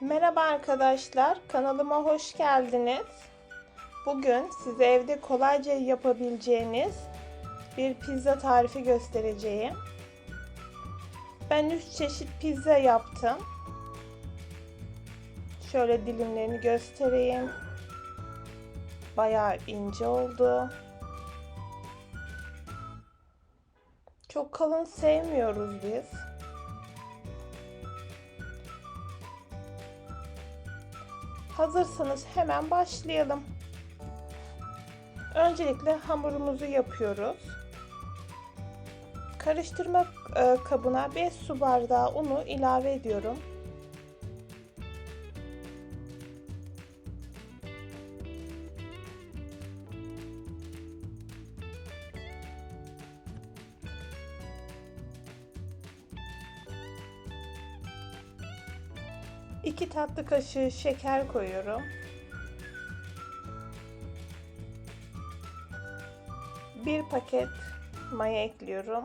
Merhaba arkadaşlar, kanalıma hoş geldiniz. Bugün size evde kolayca yapabileceğiniz bir pizza tarifi göstereceğim. Ben 3 çeşit pizza yaptım. Şöyle dilimlerini göstereyim. Bayağı ince oldu. Çok kalın sevmiyoruz biz. Hazırsanız hemen başlayalım. Öncelikle hamurumuzu yapıyoruz. Karıştırma e, kabına 5 su bardağı unu ilave ediyorum. İki tatlı kaşığı şeker koyuyorum. Bir paket maya ekliyorum.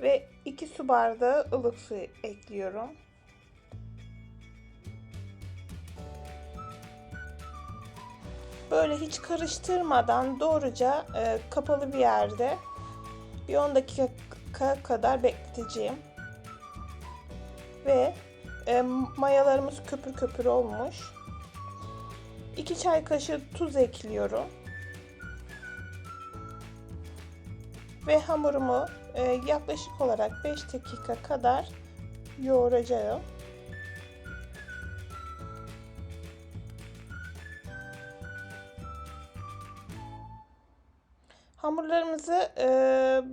Ve 2 su bardağı ılık su ekliyorum. Böyle hiç karıştırmadan doğruca e, kapalı bir yerde bir 10 dakika kadar bekleteceğim. Ve e, mayalarımız köpür köpür olmuş. 2 çay kaşığı tuz ekliyorum. Ve hamurumu e, yaklaşık olarak 5 dakika kadar yoğuracağım. Hamurlarımızı e,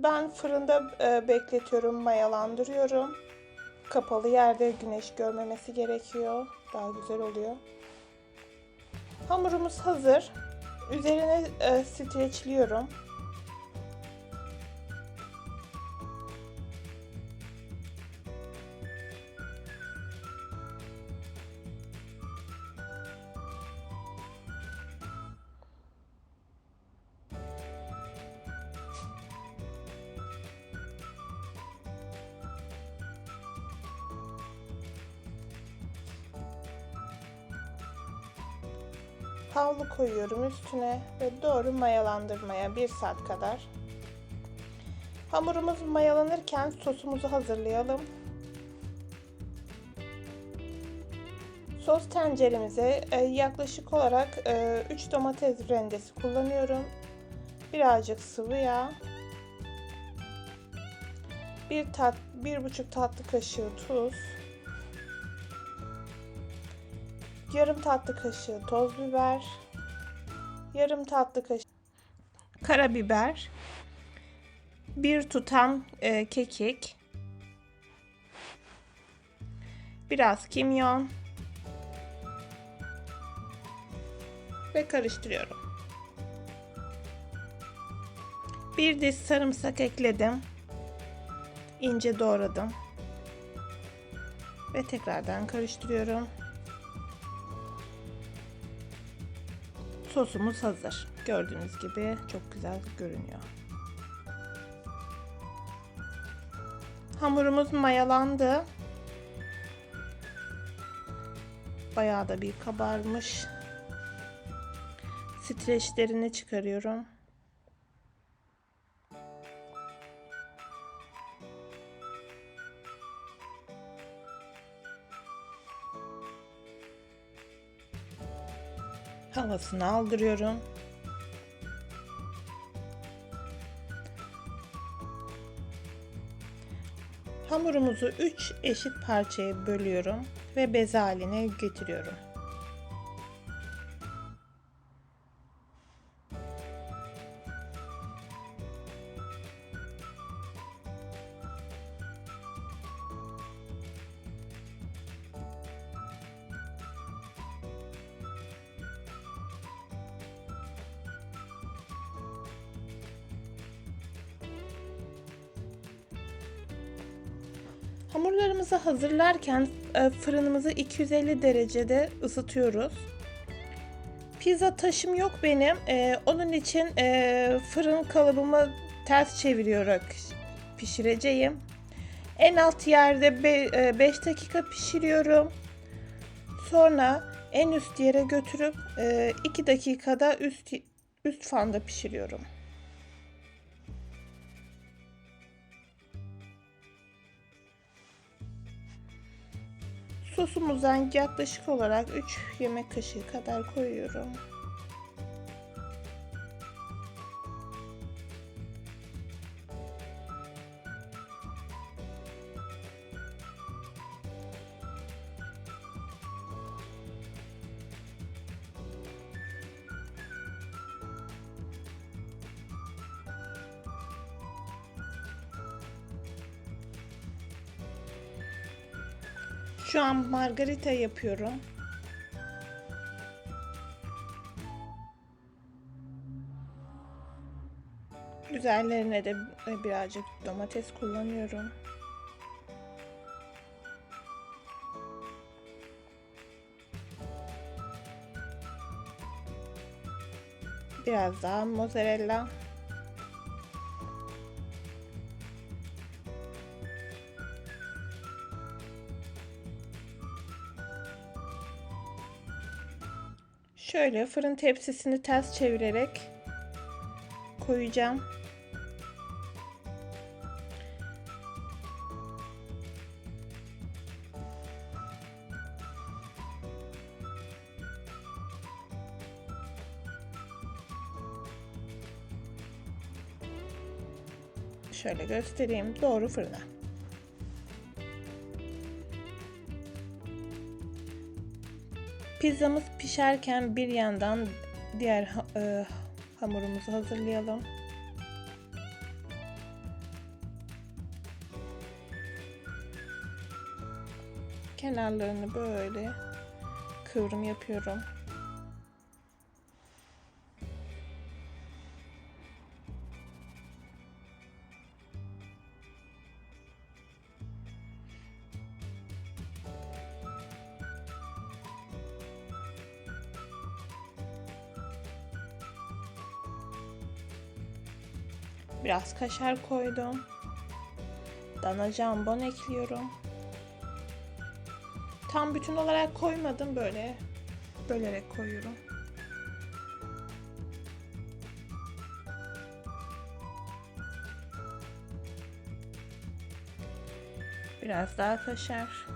ben fırında e, bekletiyorum, mayalandırıyorum. Kapalı yerde güneş görmemesi gerekiyor. Daha güzel oluyor. Hamurumuz hazır. Üzerine e, streçliyorum. Havlu koyuyorum üstüne ve doğru mayalandırmaya 1 saat kadar. Hamurumuz mayalanırken sosumuzu hazırlayalım. Sos tenceremize e, yaklaşık olarak 3 domates rendesi kullanıyorum. Birazcık sıvı yağ. 1 tat 1,5 tatlı kaşığı tuz. Yarım tatlı kaşığı toz biber, yarım tatlı kaşığı karabiber, bir tutam e, kekik, biraz kimyon ve karıştırıyorum. Bir diş sarımsak ekledim. ince doğradım. Ve tekrardan karıştırıyorum. Sosumuz hazır. Gördüğünüz gibi çok güzel görünüyor. Hamurumuz mayalandı. Bayağı da bir kabarmış. Streçlerini çıkarıyorum. Havasını aldırıyorum. Hamurumuzu 3 eşit parçaya bölüyorum ve bez haline getiriyorum. Hamurlarımızı hazırlarken e, fırınımızı 250 derecede ısıtıyoruz. Pizza taşım yok benim. E, onun için e, fırın kalıbımı ters çeviriyoruz pişireceğim. En alt yerde 5 dakika pişiriyorum. Sonra en üst yere götürüp 2 dakikada üst üst fanda pişiriyorum. Sosumuzdan yaklaşık olarak 3 yemek kaşığı kadar koyuyorum. Şu an margarita yapıyorum. Üzerlerine de birazcık domates kullanıyorum. Biraz daha mozzarella. Şöyle fırın tepsisini ters çevirerek koyacağım. Şöyle göstereyim. Doğru fırına. Pizzamız pişerken bir yandan diğer e, hamurumuzu hazırlayalım. Kenarlarını böyle kıvrım yapıyorum. Biraz kaşar koydum. Dana jambon ekliyorum. Tam bütün olarak koymadım böyle bölerek koyuyorum. Biraz daha kaşar.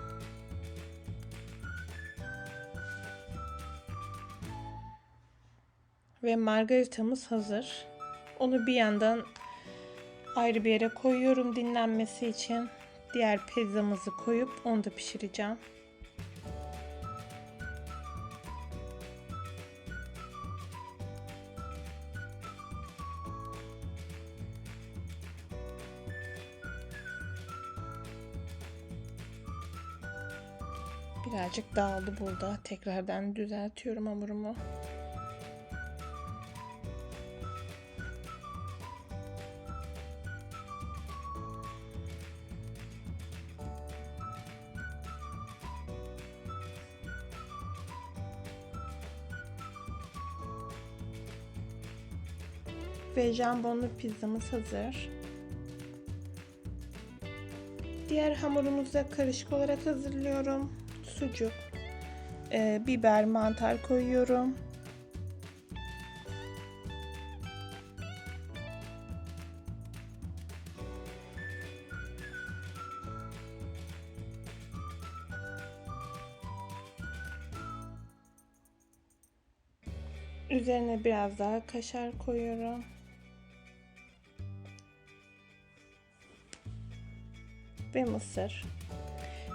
Ve margaritamız hazır. Onu bir yandan ayrı bir yere koyuyorum dinlenmesi için. Diğer pizzamızı koyup onu da pişireceğim. Birazcık dağıldı burada. Tekrardan düzeltiyorum hamurumu. Ve jambonlu pizzamız hazır. Diğer hamurumuzu da karışık olarak hazırlıyorum. Sucuk, e, biber, mantar koyuyorum. Üzerine biraz daha kaşar koyuyorum. Ve mısır.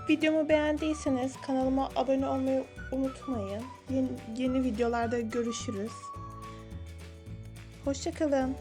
Videomu beğendiyseniz kanalıma abone olmayı unutmayın. Yeni, yeni videolarda görüşürüz. Hoşçakalın.